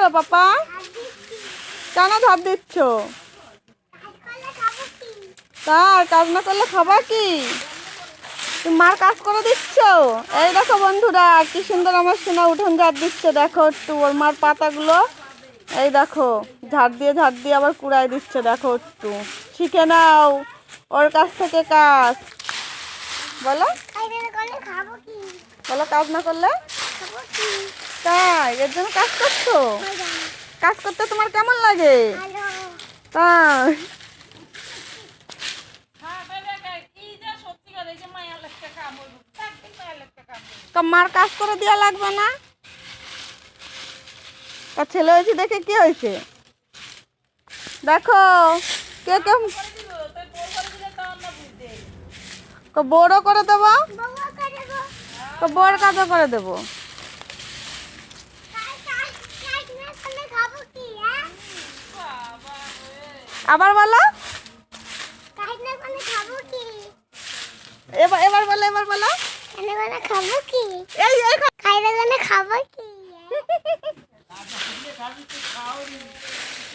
করো পাপা? কেন ধাপ দিচ্ছ? তার কাজ না করলে খাবা কি? তুমি মার কাজ করে দিচ্ছ? এই দেখো বন্ধুরা কি সুন্দর আমার সোনা উঠোন ঝাড় দিচ্ছে। দেখো একটু ওর মার পাতাগুলো। এই দেখো ঝাড় দিয়ে ঝাড় দিয়ে আবার কুড়াই দিচ্ছে। দেখো একটু। শিখে নাও ওর কাছ থেকে কাজ। বলো। বলো কাজ না করলে? তাই এর জন্য কাজ করছ? কাজ করতে তোমার কেমন লাগে? তাই। মার কাজ করে দেওয়া লাগবে না? তা ছেলে হয়েছে দেখে কি হয়েছে? দেখো কে কে তো বড়ও করে দেবো? বড় কাজও করে দেবো কাই কাই কাই না করলে খাব কি হ্যাঁ আবার বলো। কাই না কি? এবার এবার বলো এবার বলো। এনে করে খাব কি? এই খাব কি?